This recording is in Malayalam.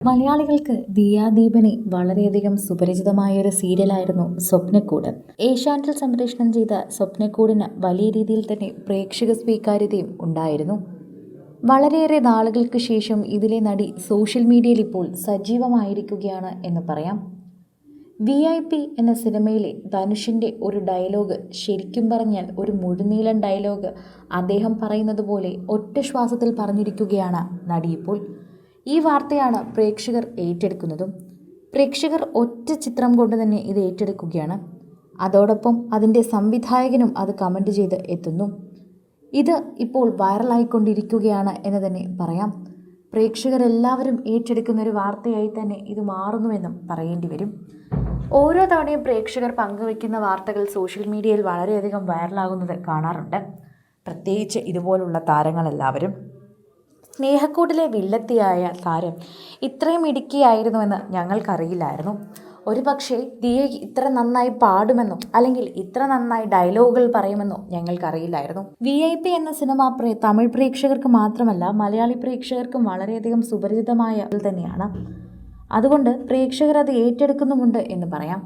മലയാളികൾക്ക് ദിയാദീപനെ വളരെയധികം സുപരിചിതമായ ഒരു സീരിയലായിരുന്നു സ്വപ്നക്കൂട്. ഏഷ്യാനെറ്റിൽ സംപ്രേഷണം ചെയ്ത സ്വപ്നക്കൂടിന് വലിയ രീതിയിൽ തന്നെ പ്രേക്ഷക സ്വീകാര്യതയും ഉണ്ടായിരുന്നു. വളരെയേറെ നാളുകൾക്ക് ശേഷം ഇതിലെ നടി സോഷ്യൽ മീഡിയയിൽ ഇപ്പോൾ സജീവമായിരിക്കുകയാണ് എന്ന് പറയാം. വി ഐ പി എന്ന സിനിമയിലെ ധനുഷിന്റെ ഒരു ഡയലോഗ് ശരിക്കും പറഞ്ഞാൽ ഒരു മുഴുനീളൻ ഡയലോഗ് അദ്ദേഹം പറയുന്നത് പോലെ ഒറ്റ ശ്വാസത്തിൽ പറഞ്ഞിരിക്കുകയാണ് നടി ഇപ്പോൾ ഈ വാർത്തയാണ് പ്രേക്ഷകർ ഏറ്റെടുക്കുന്നതും. പ്രേക്ഷകർ ഒറ്റ ചിത്രം കൊണ്ട് തന്നെ ഇത് ഏറ്റെടുക്കുകയാണ്. അതോടൊപ്പം അതിന്റെ സംവിധായകനും അത് കമന്റ് ചെയ്ത് എത്തുന്നു. ഇത് ഇപ്പോൾ വൈറലായിക്കൊണ്ടിരിക്കുകയാണ് എന്ന് തന്നെ പറയാം. പ്രേക്ഷകരെല്ലാവരും ഏറ്റെടുക്കുന്ന ഒരു വാർത്തയായി തന്നെ ഇത് മാറുന്നുവെന്നും പറയേണ്ടി വരും. ഓരോ തവണയും പ്രേക്ഷകർ പങ്കുവയ്ക്കുന്ന വാർത്തകൾ സോഷ്യൽ മീഡിയയിൽ വളരെയധികം വൈറലാകുന്നത് കാണാറുണ്ട്. പ്രത്യേകിച്ച് ഇതുപോലുള്ള താരങ്ങളെല്ലാവരും. സ്നേഹക്കൂട്ടിലെ വില്ലത്തിയായ താരം ഇത്രയും ഇടുക്കിയായിരുന്നുവെന്ന് ഞങ്ങൾക്കറിയില്ലായിരുന്നു. ഒരു പക്ഷേ ദിയ ഇത്ര നന്നായി പാടുമെന്നോ അല്ലെങ്കിൽ ഇത്ര നന്നായി ഡയലോഗുകൾ പറയുമെന്നോ ഞങ്ങൾക്കറിയില്ലായിരുന്നു. വി ഐ പി എന്ന സിനിമ പ്രേ തമിഴ് പ്രേക്ഷകർക്ക് മാത്രമല്ല മലയാളി പ്രേക്ഷകർക്കും വളരെയധികം സുപരിചിതമായ തന്നെയാണ്. അതുകൊണ്ട് പ്രേക്ഷകർ അത് ഏറ്റെടുക്കുന്നുമുണ്ട് എന്ന് പറയാം.